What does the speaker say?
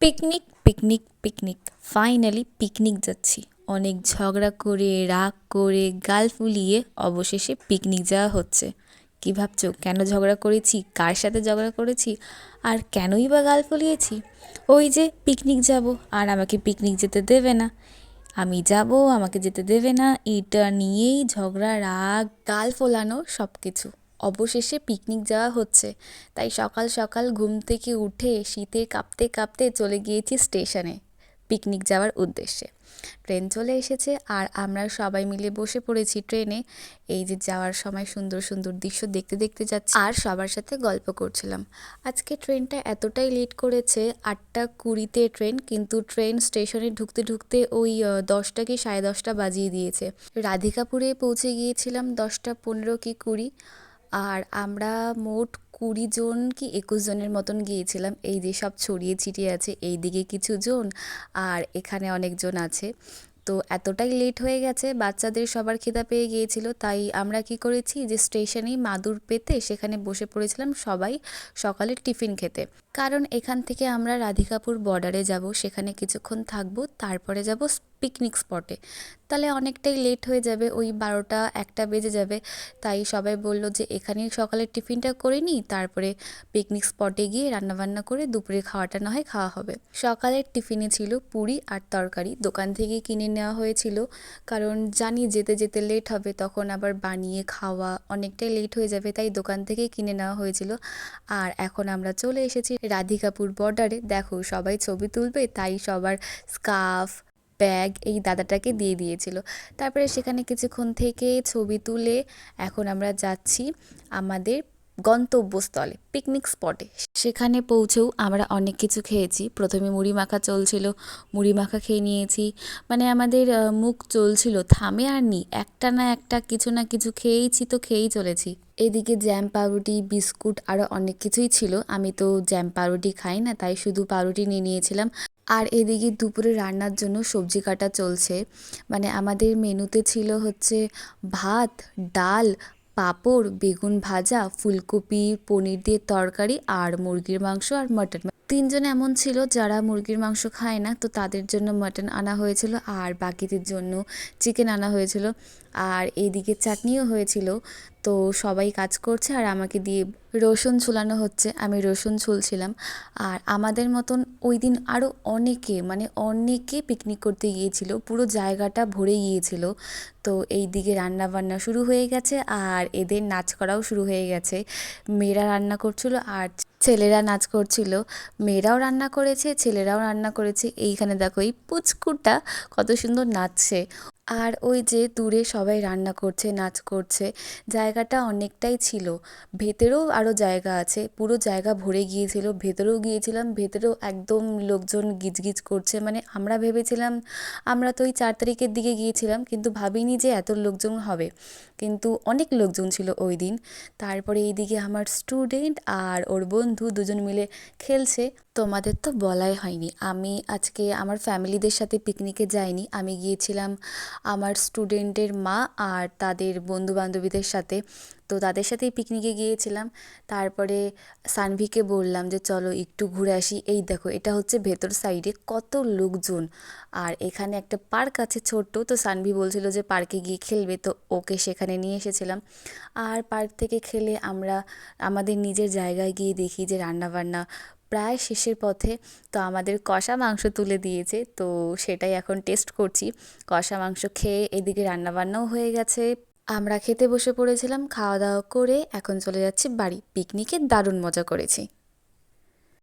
Picnic picnic picnic. Finally picnic যাচ্ছি। অনেক ঝগড়া করে, রাগ করে, গাল ফুলিয়ে অবশেষে পিকনিক যাওয়া হচ্ছে। কী ভাবছ, কেন ঝগড়া করেছি? কার সাথে ঝগড়া করেছি? আর কেনই বা গাল ফুলিয়েছি? ওই যে পিকনিক যাব, আর আমাকে পিকনিক যেতে দেবে না। আমি যাব, আমাকে যেতে দেবে না। এটা নিয়েই ঝগড়া, রাগ, গাল ফোলানো সব কিছু অবশেষে পিকনিক যাওয়া হচ্ছে। তাই সকাল সকাল ঘুম থেকে উঠে শীতে কাঁপতে কাঁপতে চলে গিয়েছি স্টেশনে পিকনিক যাওয়ার উদ্দেশ্যে। ট্রেন চলে এসেছে আর আমরা সবাই মিলে বসে পড়েছি ট্রেনে এই যে যাওয়ার সময় সুন্দর সুন্দর দৃশ্য দেখতে দেখতে যাচ্ছি। আর সবার সাথে গল্প করছিলাম। আজকে ট্রেনটা এতটাই লেট করেছে, আটটা কুড়িতে ট্রেন কিন্তু ট্রেন স্টেশনে ঢুকতে ঢুকতে ওই দশটা কি সাড়ে দশটা বাজিয়ে দিয়েছে। রাধিকাপুরে পৌঁছে গিয়েছিলাম দশটা পনেরো কি কুড়ি। আর আমরা মোট কুড়ি জন কি একুশ জনের মতন গিয়েছিলাম। এই যে সব ছড়িয়ে ছিটিয়ে আছে, এই দিকে কিছু জন আর এখানে অনেকজন আছে। তো এতটাই লেট হয়ে গেছে, বাচ্চাদের সবার খিদা পেয়ে গিয়েছিল। তাই আমরা কি করেছি যে স্টেশনেই মাদুর পেতে সেখানে বসে পড়েছিলাম সবাই সকালের টিফিন খেতে। কারণ এখান থেকে আমরা রাধিকাপুর বর্ডারে যাব, সেখানে কিছুক্ষণ থাকব, তারপরে যাব পিকনিক স্পটে তাহলে অনেকটাই লেট হয়ে যাবে, ওই বারোটা একটা বেজে যাবে। তাই সবাই বলল যে এখানেই সকালের টিফিনটা করে নিই তারপরে পিকনিক স্পটে গিয়ে রান্নাবান্না করে দুপুরে খাওয়াটা না হয় খাওয়া হবে। সকালের টিফিনে ছিল পুরি আর তরকারি, দোকান থেকে কিনে নেওয়া হয়েছিল। কারণ জানি যেতে যেতে লেট হবে, তখন আবার বানিয়ে খাওয়া অনেকটাই লেট হয়ে যাবে, তাই দোকান থেকে কিনে নেওয়া হয়েছিল। আর এখন আমরা চলে এসেছি রাধিকাপুর বর্ডারে দেখো সবাই ছবি তুলবে, তাই সবার স্কার্ফ ব্যাগ এই দাদাটাকে দিয়ে দিয়েছিল। তারপরে সেখানে কিছুক্ষণ থেকে ছবি তুলে এখন আমরা যাচ্ছি আমাদের গন্তব্যস্থলে পিকনিক স্পটে সেখানে পৌঁছেও আমরা অনেক কিছু খেয়েছি। প্রথমে মুড়ি মাখা চলছিল, মুড়ি মাখা খেয়ে নিয়েছি। মানে আমাদের মুখ চলছিল, থামে আর নি একটা না একটা কিছু না কিছু খেয়েইছি তো খেয়েই চলেছি। এদিকে জ্যাম পাউরুটি, বিস্কুট আরও অনেক কিছুই ছিল। আমি তো জ্যাম পাউরুটি খাই না, তাই শুধু পাউরুটি নিয়ে নিয়েছিলাম। আর এদিকে দুপুরে রান্নার জন্য সবজি কাটা চলছে। মানে আমাদের মেনুতে ছিল হচ্ছে ভাত, ডাল, পাঁপড়, বেগুন ভাজা, ফুলকপি, পনির দিয়ে তরকারি, আর মুরগির মাংস আর মটন। তিনজন এমন ছিল যারা মুরগির মাংস খায় না, তো তাদের জন্য মাটন আনা হয়েছিল আর বাকিদের জন্য চিকেন আনা হয়েছিল। আর এইদিকে চাটনিও হয়েছিল। তো সবাই কাজ করছে আর আমাকে দিয়ে রসুন ছুলানো হচ্ছে। আমি রসুন ছুলছিলাম আর আমাদের মতন ওই দিন আরও অনেকে মানে অনেকে পিকনিক করতে গিয়েছিল। পুরো জায়গাটা ভরে গিয়েছিল। তো এই দিকে রান্না বান্না শুরু হয়ে গেছে আর এদের নাচ করাও শুরু হয়ে গেছে। মেয়েরা রান্না করছিল আর ছেলেরা নাচ করছিল, মেয়েরাও রান্না করেছে, ছেলেরাও রান্না করেছে। এইখানে দেখো এই পুচকুটা কত সুন্দর নাচছে। আর ওই যে দূরে সবাই রান্না করছে, নাচ করছে, জায়গাটা অনেকটাই ছিল। ভেতরেও আরও জায়গা আছে, পুরো জায়গা ভরে গিয়েছিল। ভেতরেও গিয়েছিলাম, ভেতরেও একদম লোকজন গিজগিজ করছে। মানে আমরা ভেবেছিলাম, আমরা তো ওই চার তারিখের দিকে গিয়েছিলাম, কিন্তু ভাবিনি যে এত লোকজন হবে। কিন্তু অনেক লোকজন ছিল ওই দিন। তারপরে এইদিকে আমার স্টুডেন্ট আর ওর বন্ধু দুজন মিলে খেলছে। তোমাদের তো বলাই হয়নি। আমি আজকে আমার ফ্যামিলিদের সাথে পিকনিকে যাইনি। আমি গিয়েছিলাম আমার স্টুডেন্টের মা আর তাদের বন্ধু বান্ধবীদের সাথে। তো তাদের সাথেই পিকনিকে গিয়েছিলাম। তারপরে সানভিকে বললাম যে, চলো একটু ঘুরে আসি। এই দেখো, এটা হচ্ছে ভেতর সাইডে কত লোকজন। আর এখানে একটা পার্ক আছে ছোট্ট। তো সানভি বলছিল যে পার্কে গিয়ে খেলবে। তো ওকে সেখানে নিয়ে এসেছিলাম। আর পার্ক থেকে খেলে আমরা আমাদের নিজের জায়গায় গিয়ে দেখি যে, রান্নাবান্না প্রায় শেষের পথে। তো আমাদের কষা মাংস তুলে দিয়েছে। তো সেটাই এখন টেস্ট করছি। কষা মাংস খেয়ে এদিকে রান্নাবান্নাও হয়ে গেছে। আমরা খেতে বসে পড়েছিলাম খাওয়া দাওয়া করে এখন চলে যাচ্ছি বাড়ি। পিকনিকে দারুণ মজা করেছি।